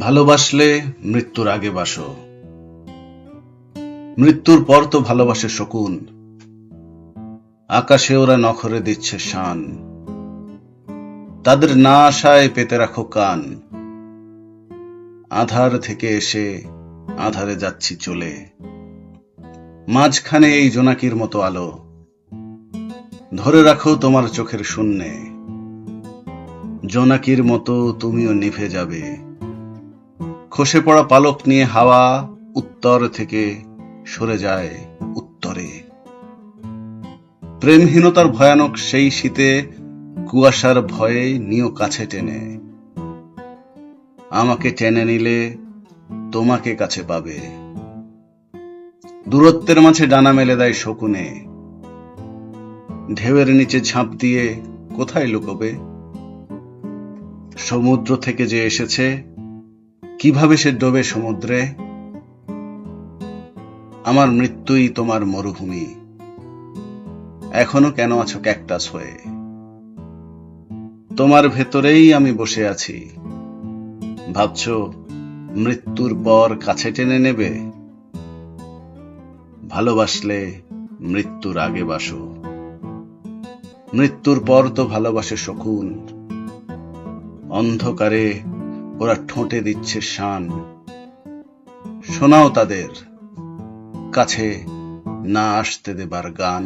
ভালোবাসলে মৃত্যুর আগে বাসো। মৃত্যুর পর তো ভালোবাসে শকুন। আকাশে ওরা নখরে দিচ্ছে শান। তাদের না আশায় পেতে রাখো কান। আধার থেকে এসে আধারে যাচ্ছি চলে। মাঝখানে এই জোনাকির মতো আলো। ধরে রাখো তোমার চোখের শূন্যে। জোনাকির মতো তুমিও নিভে যাবে। খসে পড়া পালক নিয়ে হাওয়া উত্তর থেকে সরে যায় উত্তরে। প্রেমহীনতার ভয়ানক সেই শীতে কুয়াশার ভয়ে নিও কাছে টেনে। আমাকে টেনে নিলে তোমাকে কাছে পাবে। দূরত্বের মাঝে ডানা মেলে দেয় শকুনে। ঢেউয়ের নিচে ঝাঁপ দিয়ে কোথায় লুকোবে? সমুদ্র থেকে যে এসেছে কীভাবে সে ডোবে সমুদ্রে? আমার মৃত্যুই তোমার মরুভূমি। এখনও কেন আছো ক্যাকটাস হয়ে? তোমার ভেতরেই আমি বসে আছি। ভাবছ, মৃত্যুর পর কাছে টেনে নেবে? ভালোবাসলে মৃত্যুর আগে বাসো। মৃত্যুর পর তো ভালোবাসে শকুন। অন্ধকারে ওরা ঠোঁটে দিচ্ছে শান। শোনাও তাদের কাছে না আসতে দেবার গান।